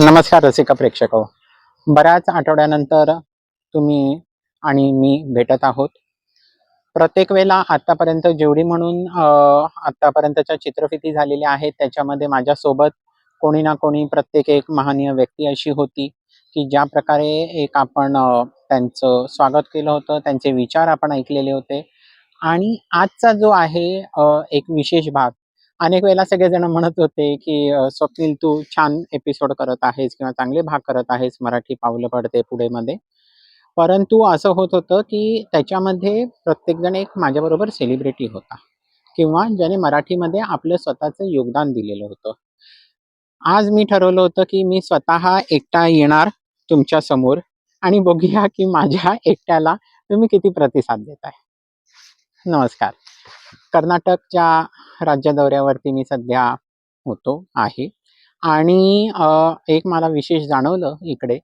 नमस्कार रसिका प्रेक्षक हो. बऱ्याच आठवड्यानंतर तुम्ही आणि मी भेटत आहोत. प्रत्येक वेळेला आतापर्यंत जेवढी म्हणून आतापर्यंतच्या चित्रफिती झालेल्या आहेत त्याच्यामध्ये माझ्यासोबत कोणी ना कोणी प्रत्येक एक महानीय व्यक्ती अशी होती की ज्या प्रकारे एक आपण त्यांचं स्वागत केलं होतं त्यांचे विचार आपण ऐकलेले होते. आणि आजचा जो आहे एक विशेष भाग अनेक वेळेला सगळेजण म्हणत होते की स्वप्नील तू छान एपिसोड करत आहेस किंवा चांगले भाग करत आहेस मराठी पावलं पडते पुढे मध्ये परंतु असं होत होतं की त्याच्यामध्ये प्रत्येकजण एक माझ्याबरोबर सेलिब्रिटी होता किंवा ज्याने मराठीमध्ये आपलं स्वतःचं योगदान दिलेलं होतं. आज मी ठरवलं होतं की मी स्वतः एकटा येणार तुमच्यासमोर आणि बघूया की माझ्या एकट्याला तुम्ही किती प्रतिसाद देताय. नमस्कार. कर्नाटकच्या राज्य दौऱ्यावरती मी सध्या होतो आहे. आणि एक मला विशेष जाणवलं इकडे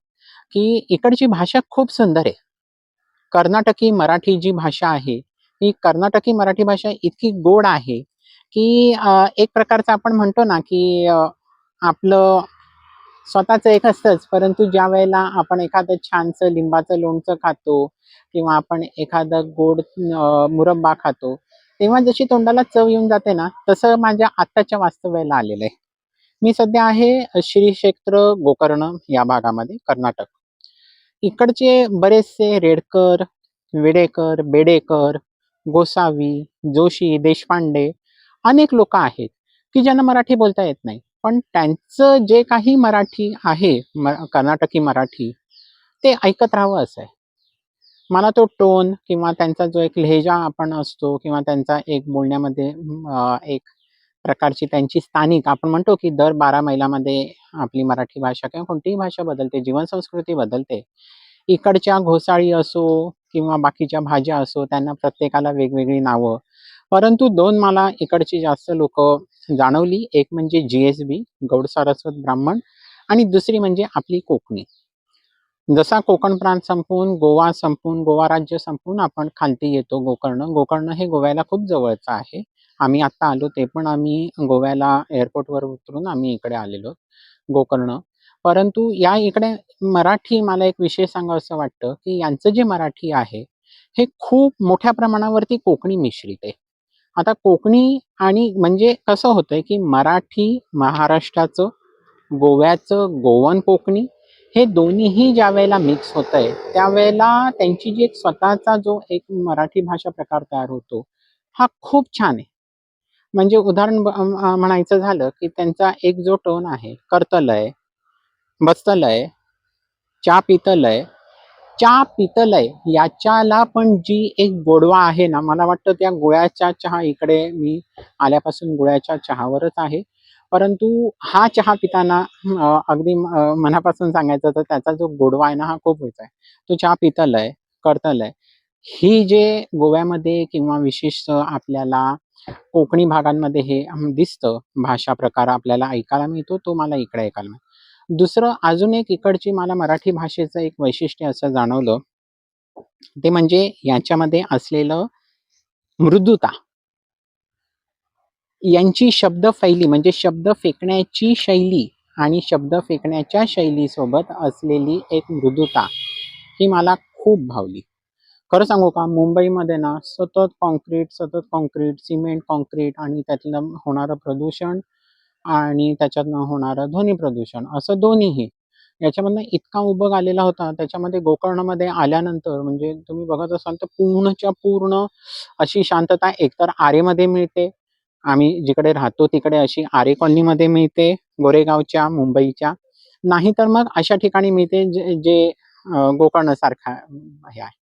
की इकडची भाषा खूप सुंदर आहे. कर्नाटकी मराठी जी भाषा आहे ही कर्नाटकी मराठी भाषा इतकी गोड आहे की एक प्रकारचं आपण म्हणतो ना की आपलं स्वतःचं एक असतंच परंतु ज्या वेळेला आपण एखादं छानसं लिंबाचं लोणचं खातो किंवा आपण एखादं गोड मुरब्बा खातो तेव्हा जशी तोंडाला चव येऊन जाते ना तसं माझ्या आत्ताच्या वास्तव्याला आलेलं आहे. मी सध्या आहे श्री क्षेत्र गोकर्ण या भागामध्ये कर्नाटक. इकडचे बरेचसे रेडकर विडेकर बेडेकर गोसावी जोशी देशपांडे अनेक लोक आहेत की ज्यांना मराठी बोलता येत नाही. पण त्यांचं जे काही मराठी आहे म कर्नाटकी मराठी ते ऐकत राहावं असं आहे. मला तो टोन किंवा त्यांचा जो एक लहेजा आपण असतो किंवा त्यांचा एक बोलण्यामध्ये एक प्रकारची त्यांची स्थानिक आपण म्हणतो की दर बारा मैलामध्ये आपली मराठी भाषा किंवा कोणतीही भाषा बदलते जीवन संस्कृती बदलते. इकडच्या घोसाळी असो किंवा बाकीच्या भाज्या असो त्यांना प्रत्येकाला वेगवेगळी नावं. परंतु दोन मला इकडची जास्त लोक जाणवली एक म्हणजे G S B Gaud Saraswat Brahmin आणि दुसरी म्हणजे आपली कोकणी. जसा कोकण प्रांत संपून गोवा संपून गोवा राज्य संपून आपण खालती येतो गोकर्ण. गोकर्ण हे गोव्याला खूप जवळचं आहे. आम्ही आत्ता आलो ते पण आम्ही गोव्याला एअरपोर्टवर उतरून आम्ही इकडे आलेलो गोकर्ण. परंतु या इकडे मराठी मला एक विषय सांगावं असं वाटतं की यांचं जे मराठी आहे हे खूप मोठ्या प्रमाणावरती कोकणी मिश्रित आहे. आता कोकणी आणि म्हणजे कसं होतंय की मराठी महाराष्ट्राचं गोव्याचं गोवन कोकणी हे दोन्हीही ज्या वेळेला मिक्स होत आहे त्यावेळेला त्यांची जी एक स्वतःचा जो एक मराठी भाषा प्रकार तयार होतो हा खूप छान आहे. म्हणजे उदाहरण ब- म्हणायचं झालं की त्यांचा एक जो टोन आहे कर्तलय बस्तलय चा पितलय चा पितलय याच्याला पण जी एक गोडवा आहे ना मला वाटतं त्या गुळ्याच्या चहा इकडे मी आल्यापासून गुळ्याच्या चहावरच आहे. परंतु हा चहा पिताना अगदी मनापासून सांगायचं तर त्याचा जो गोडवा आहे ना हा खूप होत आहे तो चहा पितलय करतलय. ही जे गोव्यामध्ये किंवा विशेष आपल्याला कोकणी भागांमध्ये हे दिसतं भाषा प्रकार आपल्याला ऐकायला मिळतो तो मला इकडे ऐकायला मिळतो. दुसरं अजून एक इकडची मला मराठी भाषेचं एक वैशिष्ट्य असं जाणवलं. ते म्हणजे याच्यामध्ये असलेलं मृदुता. यांची शब्द फैली म्हणजे शब्द फेकण्याची शैली आणि शब्द फेकण्याच्या शैलीसोबत असलेली एक मृदुता ही मला खूप भावली. खरं सांगू का मुंबईमध्ये ना सतत कॉन्क्रीट सतत कॉन्क्रीट सिमेंट कॉन्क्रीट आणि त्यातलं होणारं प्रदूषण आणि त्याच्यातनं होणारं ध्वनी प्रदूषण असं दोन्हीही. याच्यामधनं इतका उभं आलेला होता त्याच्यामध्ये गोकर्णमध्ये आल्यानंतर म्हणजे तुम्ही बघत असाल तर पूर्णच्या पूर्ण अशी शांतता एकतर आरेमध्ये मिळते आम्ही जिकडे राहतो तिकडे अशी आरे कॉलनीमध्ये मिळते गोरेगावच्या मुंबईच्या. नाही तर मग अशा ठिकाणी मिळते जे जे गोकर्णसारखा हे आहे.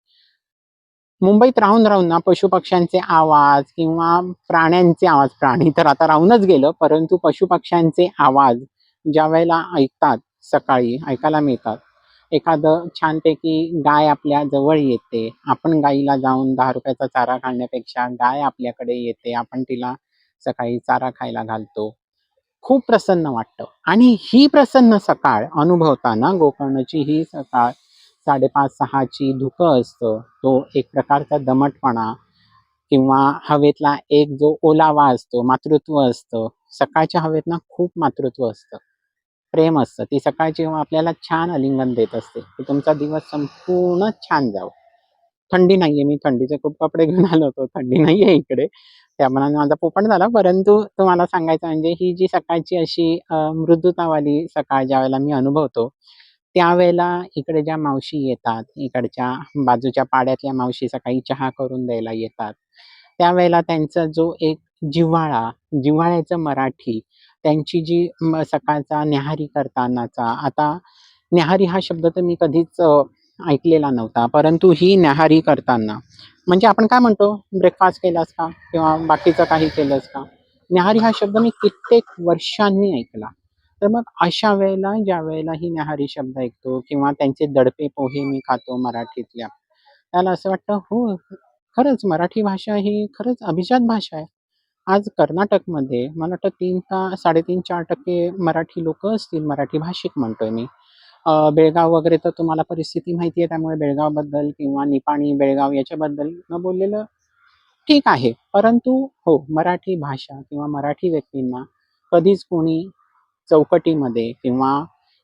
मुंबईत राहून राहून ना पशुपक्ष्यांचे आवाज किंवा प्राण्यांचे आवाज प्राणी तर आता राहूनच गेलं परंतु पशुपक्ष्यांचे आवाज ज्या वेळेला ऐकतात सकाळी ऐकायला मिळतात. एखादं छानपैकी गाय आपल्या जवळ येते आपण गाईला जाऊन दहा रुपयाचा चारा घालण्यापेक्षा गाय आपल्याकडे येते आपण तिला सकाळी चारा खायला घालतो. खूप प्रसन्न वाटतं. आणि ही प्रसन्न सकाळ अनुभवताना गोकर्णची ही सकाळ साडेपाच सहाची धुकं असतं. तो एक प्रकारचा दमटपणा किंवा हवेतला एक जो ओलावा असतो मातृत्व असतं. सकाळच्या हवेत ना खूप मातृत्व असतं. प्रेम असतं. ती सकाळची जेव्हा आपल्याला छान आलिंगन देत असते की तुमचा दिवस संपूर्ण छान जावं. थंडी नाहीये मी थंडीचे खूप कपडे घेऊन आलो होतो थंडी नाहीये इकडे. त्यामुळे माझा पोपट झाला परंतु तुम्हाला सांगायचं म्हणजे ही जी सकाळची अशी मृदुतावाली सकाळ ज्या वेळेला मी अनुभवतो त्यावेळेला इकडे ज्या मावशी येतात इकडच्या बाजूच्या पाड्यातल्या मावशी सकाळी चहा करून द्यायला येतात त्यावेळेला त्यांचा जो एक जिव्हाळा जिव्हाळ्याचं मराठी त्यांची जी म सकाळचा न्याहारी करतानाचा आता न्याहारी हा शब्द तर मी कधीच अ, ऐकलेला नव्हता. परंतु ही न्याहारी करताना म्हणजे आपण काय म्हणतो? ब्रेकफास्ट केलास का? किंवा बाकीचं काही केलंस का? न्याहारी हा शब्द मी कित्येक वर्षांनी ऐकला. तर मग अशा वेळेला ज्या वेळेला ही न्याहारी शब्द ऐकतो किंवा त्यांचे दडपे पोहे मी खातो मराठीतल्या त्याला असं वाटतं हो खरंच मराठी भाषा ही खरंच अभिजात भाषा आहे. आज कर्नाटकमध्ये मला वाटतं तीन का साडेतीन चार टक्के मराठी लोक असतील मराठी भाषिक म्हणतोय मी. बेळगाव वगैरे तर तुम्हाला परिस्थिती माहिती आहे त्यामुळे बेळगावबद्दल किंवा निपाणी बेळगाव याच्याबद्दल न बोललेलं ठीक आहे. परंतु हो मराठी भाषा किंवा मराठी व्यक्तींना कधीच कोणी चौकटीमध्ये किंवा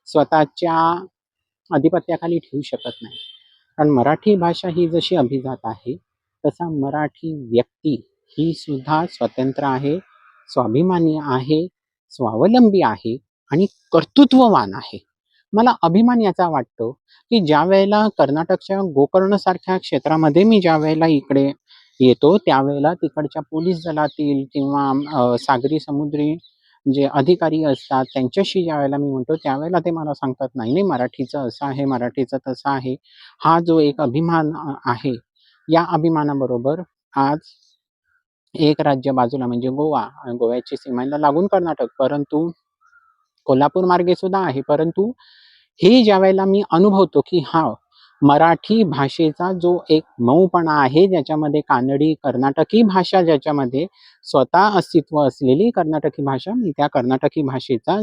स्वतःच्या आधिपत्याखाली ठेवू शकत नाही. कारण मराठी भाषा ही जशी अभिजात आहे तसा मराठी व्यक्ती ही सुद्धा स्वतंत्र आहे स्वाभिमानी आहे स्वावलंबी आहे आणि कर्तृत्ववान आहे. मला अभिमान याचा वाटतो की ज्या वेळेला कर्नाटकच्या गोकर्णसारख्या क्षेत्रामध्ये मी ज्या वेळेला इकडे येतो त्यावेळेला तिकडच्या पोलीस दलातील किंवा सागरी समुद्री जे अधिकारी असतात त्यांच्याशी ज्या वेळेला मी म्हणतो त्यावेळेला ते मला सांगतात नाही नाही मराठीचं असं आहे मराठीचं तसं आहे. हा जो एक अभिमान आहे या अभिमानाबरोबर आज एक राज्य बाजूला म्हणजे गोवा गोव्याची सीमांना लागून कर्नाटक. परंतु कोल्हापूर मार्गे सुद्धा आहे. परंतु हे ज्या वेळेला मी अनुभवतो की हा मराठी भाषेचा जो एक मऊपणा आहे ज्याच्यामध्ये कानडी कर्नाटकी भाषा ज्याच्यामध्ये स्वतः अस्तित्व असलेली कर्नाटकी भाषा मी त्या कर्नाटकी भाषेचा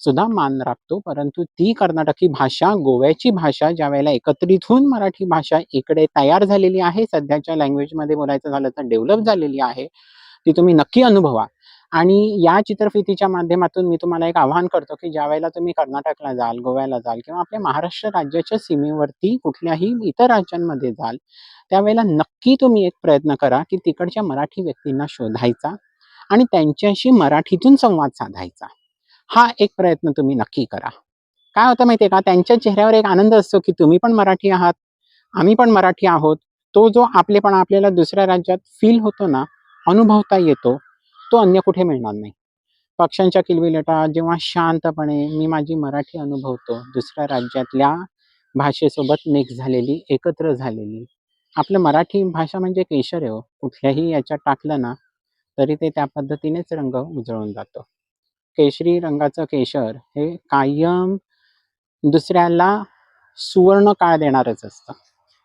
सुद्धा मान राखतो. परंतु ती कर्नाटकी भाषा गोव्याची भाषा ज्या वेळेला एकत्रित होऊन मराठी भाषा इकडे तयार झालेली आहे सध्याच्या लँग्वेजमध्ये बोलायचं झालं तर डेव्हलप झालेली आहे ती तुम्ही नक्की अनुभवा. आणि या चित्रफितीच्या माध्यमातून मी तुम्हाला एक आवाहन करतो की ज्या वेळेला तुम्ही कर्नाटकला जाल गोव्याला जाल किंवा आपल्या महाराष्ट्र राज्याच्या सीमेवरती कुठल्याही इतर राज्यांमध्ये जाल त्यावेळेला नक्की तुम्ही एक प्रयत्न करा की तिकडच्या मराठी व्यक्तींना शोधायचा आणि त्यांच्याशी मराठीतून संवाद साधायचा. हा एक प्रयत्न तुम्ही नक्की करा. काय होतं माहितीये का? त्यांच्या चेहऱ्यावर एक आनंद असतो की तुम्ही पण मराठी आहात आम्ही पण मराठी आहोत. तो जो आपलेपणा आपल्याला दुसऱ्या राज्यात फील होतो ना अनुभवता येतो. तो अन्य कुठे मिळणार नाही. पक्ष्यांच्या किलबिलटा जेव्हा शांतपणे मी माझी मराठी अनुभवतो दुसऱ्या राज्यातल्या भाषेसोबत मिक्स झालेली एकत्र झालेली. आपलं मराठी भाषा म्हणजे केशर आहे हो. कुठल्याही याच्यात टाकलं ना तरी ते त्या पद्धतीनेच रंग उजळून जातो. केशरी रंगाचं केशर हे कायम दुसऱ्याला सुवर्ण काळ देणारच असतं.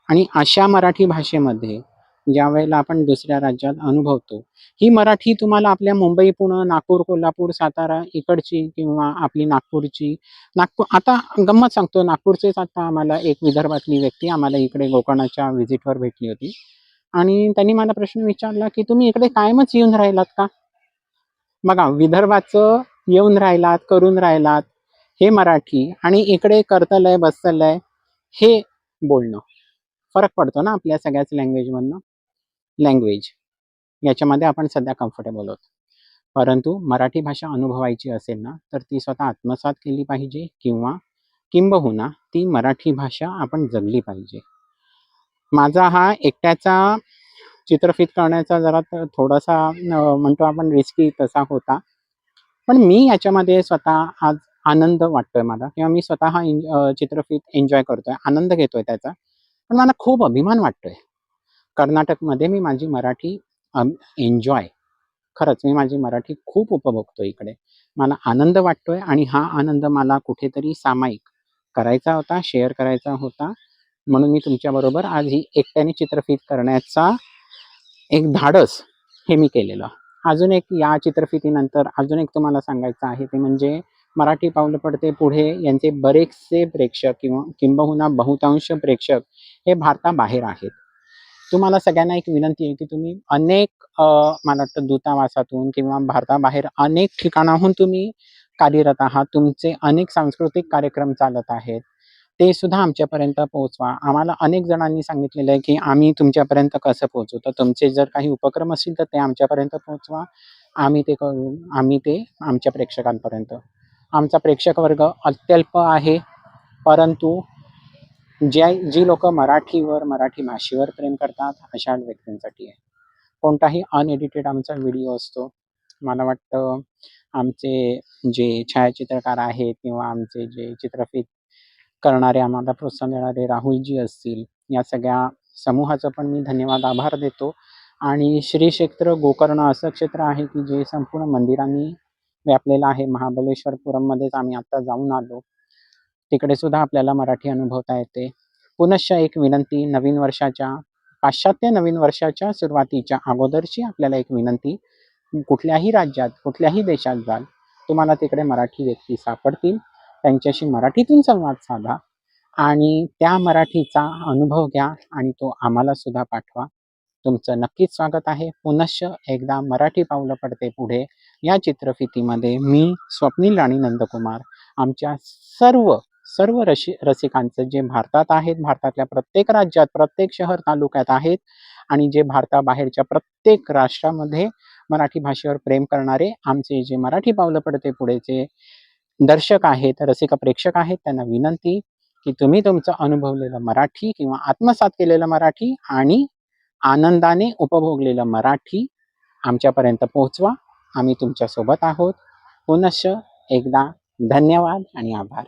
आणि अशा मराठी भाषेमध्ये ज्या वेळेला आपण दुसऱ्या राज्यात अनुभवतो. ही मराठी तुम्हाला आपल्या मुंबई पुणे नागपूर कोल्हापूर सातारा इकडची किंवा आपली नागपूरची नागपूर आता गंमत सांगतो नागपूरचेच आता आम्हाला एक विदर्भातली व्यक्ती आम्हाला इकडे गोकर्णाच्या व्हिजिटवर भेटली होती. आणि त्यांनी मला प्रश्न विचारला की तुम्ही इकडे कायमच येऊन राहिलात का? बघा विदर्भाचं येऊन राहिलात करून राहिलात हे मराठी आणि इकडे करतलंय बसतलंय हे बोलणं. फरक पडतो ना आपल्या सगळ्याच लँग्वेजमधनं लँग्वेज याच्यामध्ये आपण सध्या कम्फर्टेबल आहोत. परंतु मराठी भाषा अनुभवायची असेल ना तर ती स्वतः आत्मसात केली पाहिजे किंवा किंबहुना ती मराठी भाषा आपण जगली पाहिजे. माझा हा एकट्याचा चित्रफित करण्याचा जरा थोडासा म्हणतो आपण रिस्की तसा होता. पण मी याच्यामध्ये स्वतः आज आनंद वाटतोय मला किंवा मी स्वतः हा चित्रफित एन्जॉय करतोय आनंद घेतोय त्याचा. पण मला खूप अभिमान वाटतोय. कर्नाटकमध्ये मी माझी मराठी एन्जॉय खरंच मी माझी मराठी खूप उपभोगतो इकडे. मला आनंद वाटतोय आणि हा आनंद मला कुठेतरी सामायिक करायचा होता शेअर करायचा होता. म्हणून मी तुमच्याबरोबर आज ही एकट्याने चित्रफित करण्याचा एक धाडस हे मी केलेलं. अजून एक या चित्रफितीनंतर अजून एक तुम्हाला सांगायचं आहे ते म्हणजे मराठी पावलं पडते पुढे यांचे बरेचसे प्रेक्षक किंवा किंबहुना बहुतांश प्रेक्षक हे भारताबाहेर आहेत. तुम्हाला सगळ्यांना एक विनंती आहे की तुम्ही अनेक मला वाटतं दूतावासातून किंवा भारताबाहेर अनेक ठिकाणाहून तुम्ही कार्यरत आहात. तुमचे अनेक सांस्कृतिक कार्यक्रम चालत आहेत. ते सुद्धा आमच्यापर्यंत पोहोचवा. आम्हाला अनेक जणांनी सांगितलेलं आहे की आम्ही तुमच्यापर्यंत कसं पोहोचू? तर तुमचे जर काही उपक्रम असतील तर ते आमच्यापर्यंत पोहोचवा. आम्ही ते करू. आम्ही ते आमच्या प्रेक्षकांपर्यंत. आमचा प्रेक्षक वर्ग अत्यल्प आहे. परंतु ज्या जी लोक मराठीवर मराठी भाषेवर प्रेम करतात अशा व्यक्तींसाठी आहे. कोणताही अनएडिटेड आमचा व्हिडिओ असतो. मला वाटतं आमचे जे छायाचित्रकार आहेत किंवा आमचे जे चित्रफित करणारे आम्हाला प्रोत्साहन देणारे राहुलजी असतील या सगळ्या समूहाचं पण मी धन्यवाद आभार देतो. आणि श्री क्षेत्र गोकर्ण असं क्षेत्र आहे की जे संपूर्ण मंदिरांनी व्यापलेलं आहे. महाबलेश्वरपुरममध्येच आम्ही आत्ता जाऊन आलो. तिकडे सुद्धा आपल्याला मराठी अनुभवता येते. पुनश्च एक विनंती नवीन वर्षाच्या पाश्चात्य नवीन वर्षाच्या सुरुवातीच्या अगोदरची आपल्याला एक विनंती. कुठल्याही राज्यात कुठल्याही देशात जाल तुम्हाला तिकडे मराठी व्यक्ती सापडतील. त्यांच्याशी मराठीतून संवाद साधा आणि त्या मराठीचा अनुभव घ्या आणि तो आम्हाला सुद्धा पाठवा. तुमचं नक्कीच स्वागत आहे. पुनश्च एकदा मराठी पावलं पडते पुढे. या चित्रफितीमध्ये मी स्वप्नील राणी नंदकुमार आमच्या सर्व सर्व रशी रसिकांचं जे भारतात आहेत भारतातल्या प्रत्येक राज्यात प्रत्येक शहर तालुक्यात आहेत आणि जे भारताबाहेरच्या प्रत्येक राष्ट्रामध्ये मराठी भाषेवर प्रेम करणारे आमचे जे मराठी पावलं पडते पुढेचे दर्शक आहेत रसिक प्रेक्षक आहेत त्यांना विनंती की तुम्ही तुमचं अनुभवलेलं मराठी किंवा आत्मसात केलेलं मराठी आणि आनंदाने उपभोगलेलं मराठी आमच्यापर्यंत पोहोचवा. आम्ही तुमच्यासोबत आहोत. पुनश्च एकदा धन्यवाद आणि आभार.